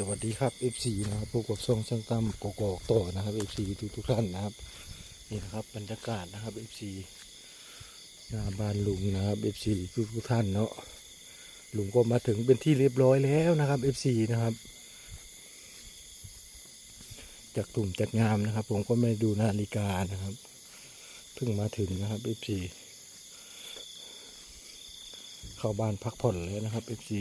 สวัสดีครับ FC นะครับพวกกับช่องช่างตั้มกกอกต่อนะครับ FC ทุกทุกท่านนะครับ นี่นะครับบรรยากาศนะครับ FC หน้าบ้านลุงนะครับ FC ทุกทุกท่านเนาะลุงก็มาถึงเป็นที่เรียบร้อยแล้วนะครับ FC นะครับ จากตุ่มจากงามนะครับ ผมก็ไม่ดูนาฬิกานะครับเพิ่งมาถึงนะครับ FC เข้าบ้านพักผ่อนแล้วนะครับ FC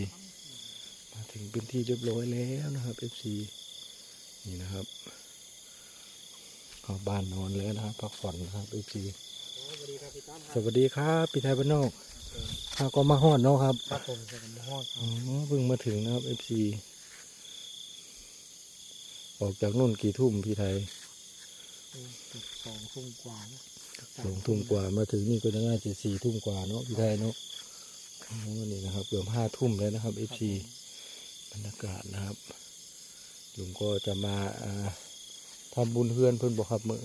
มาถึงเป็นที่เรียบร้อยแล้วนะครับ FC นี่นะครับเข้าบ้านนอนแล้วนะครับพักผ่อนนะครับ FC สวัสดีครับพี่ตั้มคสรับวัสดีครับพี่ไทยบ้านนอกข้าก็มาฮอดเนาะครับครับผมจะกันฮอดคอ๋รับอเพิ่งมาถึงนะครับ FC ออกจากนู่นกี่ทุ่มพี่ไทยจุดสองทุ่มกว่านะสองทุ่มกว่ามาถึงนี่ก็น่าจะสี่ทุ่มกว่าเนาะพี่ไทยเนาะอ๋อนี่นะครับเกือบห้าทุ่มแล้วนะครับ FC บรรยากาศนะครับลุงก็จะมาอ่าทำบุญเพื่อนเพื่อนบอกครับเมื่อ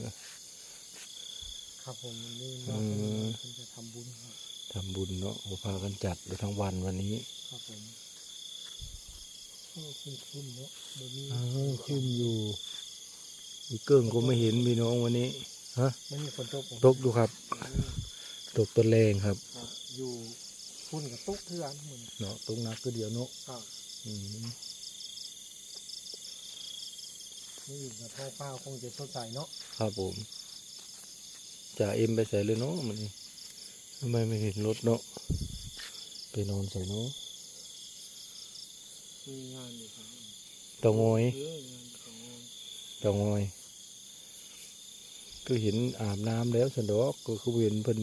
ครับผมนี่อืมามเป็นจะทำบุญครับทำบุญเนาะโอพากันจัดไปทั้งวันวันนี้ ครับผมโอ้ขึ้นขึ้นเนาะเดี๋ยวนี้อ้าวขึ้นอยู่อีเกิ้งก็ไม่เห็นพี่น้องวันนี้ฮะไม่มีฝนตกผมตกดูครับ ตกตัวแรงครับครับอยู่ฝุ่นกับตกเพื่อนเหมือนเนาะตกหนักก็เดียวเนาะครับอืม นี่อยู่กับท้องฟ้าคงจะสดใสเนาะครับผมจ่าเอ็มไปใส่เลยเนาะมันนี่ทำไมไม่เห็นรถเนาะไปนอนใส่เนาะมีงานอยู่ครับเตางอยเอองานของงานเตางอยก็เห็นอาบน้ำแล้วสันดอกก็คือเห็นเพิ่น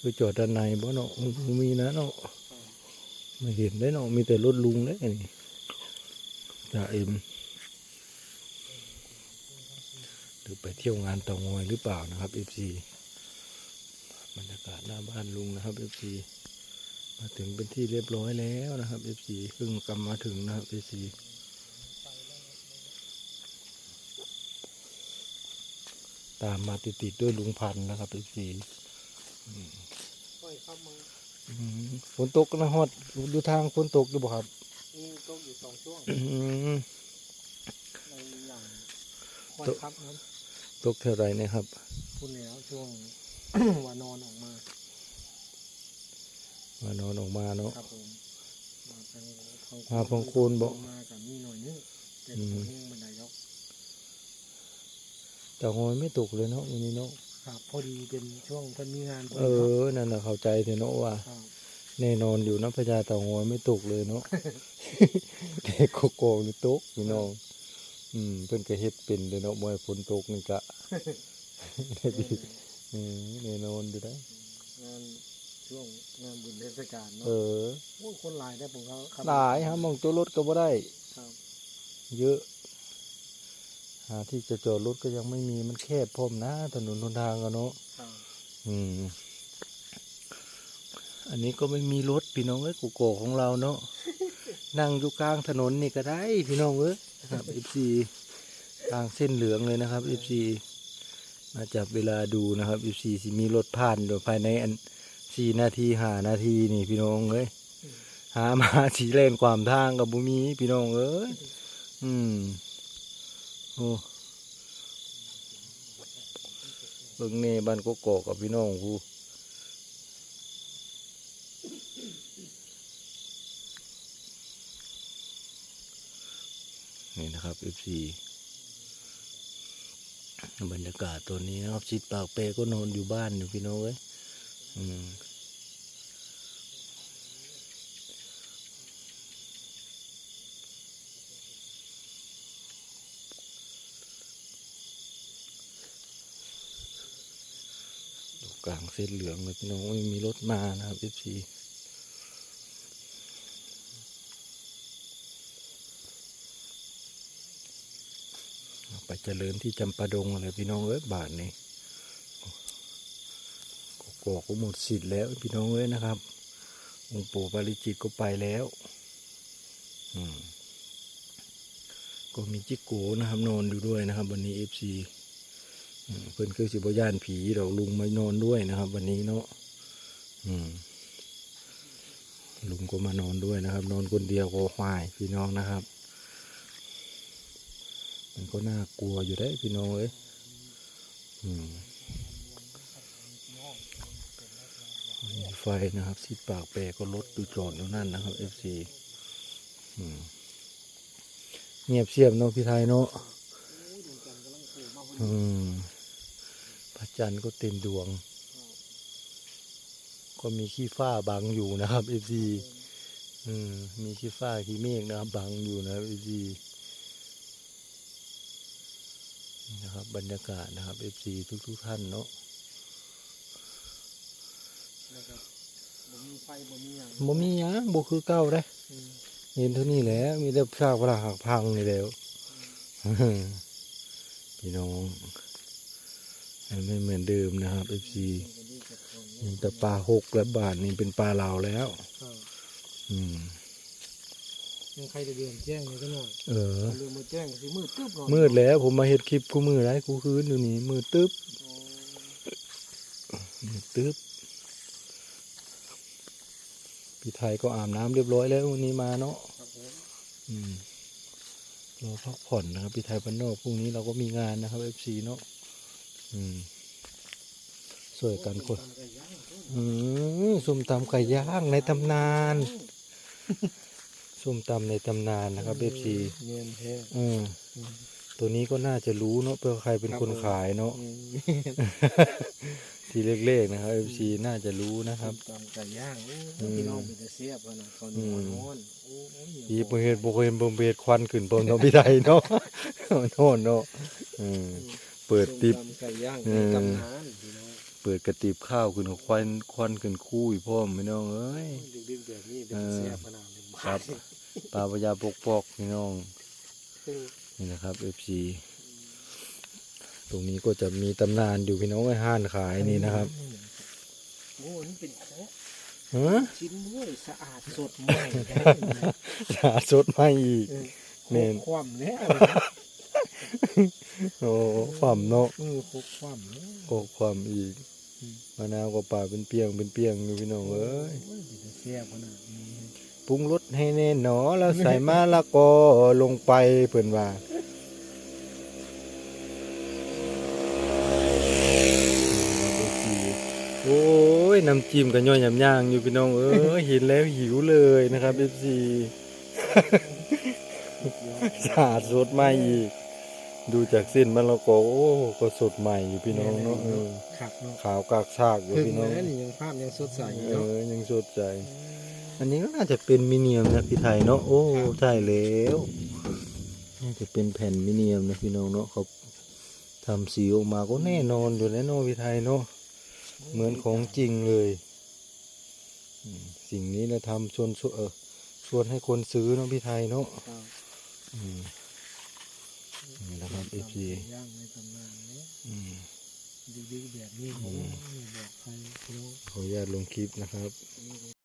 ไปจอดด้านในบ่เนาะมันบ่มีนะเนาะ ไม่เห็นได้เนาะมีแต่รถลุงเลยนี่จ่าเอ็มหรือไปเที่ยวงานเตางอยหรือเปล่านะครับเอฟซีบรรยากาศหน้าบ้านลุงนะครับเอฟซีมาถึงเป็นที่เรียบร้อยแล้วนะครับเอฟซีเพิ่งกำมาถึงนะครับเอฟซีตามมาติดๆด้วยลุงพันนะครับเอฟซีค่อยเข้ามา ฝนตกนะฮอดดูทางฝนตกดูบ่ครับนี่ตกอยู่สองช่วงอืมในอย่างค่อยตกครับครับตกเท่าไรเนะครับพูดแล้วช่วงวานอนออกมามานอนออกมาเนาะครับผมมาทางทางมาพังโคนบ่มากับนี่หน่อยนึงแต่อืผมมเองบันไดยกเต่างอยไม่ตกเลยเนาะวันนี้เนาะ ครับพอดีเป็นช่วงเพิ่นมีงานพอเอดีครับ อ นั่นแหละเข้าใจเถอะเนาะว่า ครับ แน่นอนอยู่นะพญาเต่างอยไม่ตกเลยเนาะ แต่โกโก้นี่ตกพี่น้องอืมเพิ่นก็เฮ็ดเป็นเลยเนาะบ่ให้ฝนตกนี่กะ ได้ดีอืมแน่นอนอยู่ได้งานช่วงงานบุญเทศกาลเนาะเออ โอ้ยคนหลายได้ผมเขาขับหลายฮะมองตัวรถก็บ่ได้ ครับ เยอะ หาที่จะจอดรถก็ยังไม่มีมันแคบพร้อมนะ ถนนหนทางก็เนาะครับอืม อันนี้ก็ไม่มีรถพี่น้องเอ้ยกูโกของเราเนาะนั่งอยู่กลางถนนนี่ก็ได้ พี่น้องเอ้ยครับเอฟซีกลางเส้นเหลืองเลยนะครับเอฟซีมาจับเวลาดูนะครับเอฟซีสิมีรถผ่านเดี๋ยวภายในอันสี่นาทีห้านาทีนี่พี่น้องเอ้ยหามาสีเลนความทางกับบุมีพี่น้องเอ้ยอืม โอ้เบิ่งนี่บ้านกกอกกับพี่น้องกูนี่นะครับเอฟซีบรรยากาศตัวนี้นะครับชิดปากเปก็นอนอยู่บ้านอยู่พี่น้องเอ้ยอืม กลางเส้นเหลืองเลยพี่น้องไม่มีรถมานะครับพี่พีไปเจริญที่จำปาดงเลยพี่น้องเอ้ยบาทนี้กอกก็หมดสิทธิ์แล้วพี่น้องเอ้ยนะครับองค์ปู่ปาริจิตก็ไปแล้วอืมก็มีจิกโกนะครับนอนอยู่ด้วยนะครับ วันนี้เอฟซี เพื่อนคือสิบย่านผีดอกลุงมานอนด้วยนะครับ วันนี้เนาะลุงก็มานอนด้วยนะครับ นอนคนเดียวก็ควายพี่น้องนะครับ มันก็น่ากลัวอยู่ได้พี่น้องเอ้ยมีไฟนะครับสิปากแปรก็รถดูจอดอยู่นั่นนะครับ FC อืมเงียบเชียบเนาะพี่ไทยเนาะอืมพระ จันทร์ก็เต็มดวง ก็มีขี้ฟ้าบังอยู่นะครับ FC อืมมีขี้ฟ้าขี้เมฆนะครับบังอยู่นะครับ FC นี่นะครับบรรยากาศนะครับ FC ทุกทุกๆท่านเนาะนะครับบ่มีไฟบ่มีหยังบ่มีหยังบ่คือเก่าเด้อืมเห็นเท่านี้แหละมีแต่ซากปรักหักพังนี่แหล้วพี่น้อง มันไม่เหมือนเดิมนะครับ FC ก็ดีกับคนมีแต่ปลาหกและบาทนี่เป็นปลาลาวแล้วครับอืมยังใครจะเดือนแจ้งเลยก็หน่อยเออลืมมาแจ้งสิมืดตึ๊บหน่อยมืดแล้ว ผมมาเฮ็ดคลิปกูมือไรกูคืนอยู่นี่มืดตึ๊บอ๋อมืดตึ๊บพี่ไทยก็อาบน้ำเรียบร้อยแล้ววันนี้มาเนาะครับผมอืมรอพักผ่อนนะครับพี่ไทยบ้านนอกพรุ่งนี้เราก็มีงานนะครับเอฟซีเนาะอืม สวยกันคนทำไก่ย่างอืมส้มตำไก่ย่างในตำนานส้มตำในตำนานนะครับเอฟซีเนียนแท้อืมตัวนี้ก็น่าจะรู้เนาะเพื่อใครเป็นคนขายเนาะอืมทีเล็กๆนะครับเอฟซีน่าจะรู้นะครับตำไก่ย่างโอ้อืมพี่น้องเป็นตะเสียบกันนะเขาหนวดนอนโอ้ยอีบ่เฮ็ดบ่เคยเห็นบ่เฮ็ดควันขึ้นบนเนาะพี่ไทยเนาะโน่นเนาะอืม เปิดติบส้มตำไก่ย่างเอในอตำนานพี่น้องเปิดกระติบข้าวขึ้นควันควันขึ้นคู่อีกพ่อมพี่น้องเอ้ย ดึกๆแบบนี้เป็นตะเสียบขนาดนี้ครับ ปลาพญาปกปอกพี่น้อง เออนี่นะครับ FC ตรงนี้ก็จะมีตำนานอยู่พี่น้องไอ้ห้านขายนี่นะครับโอ้นี่เป็นโคกฮะชิ้นด้วยสะอาดสดใหม่ได้นะสาสดใหม่อีก เออแม่นโคกความแล้ว โอ้ความเนาะเออโคกความแล้วก็ความอีกอืมมะนาวก็ป่าเป็นเปียงเป็นเปียงอยู่พี่น้องเอ้ยโอ้ยเป็นตะเสียบขนาดนี้ปรุงรสให้แน่หนอแล้วใส่มะละกอลงไปเพิ่นว่าโอ้ยน้ำจิ้มกับย่อยยำย่างอยู่พี่น้องเอ้ยเห็นแล้วหิวเลยนะครับ FC สะอาดสดใหม่อีก ดูจากเส้นมะละกอโอ้ก็สดใหม่อยู่พี่น้องเนาะเออครับเนาะขาวกากซากอยู่ถึงพี่น้อง แล้วนี่ยังภาพยังสดใสอยู่เอเนาะ อ ยังสดใจ อันนี้ก็น่าจะเป็นมิเนียมนะพี่ไทยเนาะ โอ้ใช่แล้ว น่าจะเป็นแผ่นมิเนียมนะพี่น้องเนาะเขาทำสีออกมาก็แน่นอนอยู่แล้วเนาะพี่ไทยเนาะ เหมือนของจริงเลยอืมสิ่งนี้เราทำชวนชวนเออชวนให้คนซื้อเนาะพี่ไทยเนาะครับอืม นี่แหละครับเอฟซีย่างในตำนานเนี้ยอืมดึกๆแบบนี้ผมไม่บอกใครพี่น้องขออนุญาตลงคลิปนะครับนี่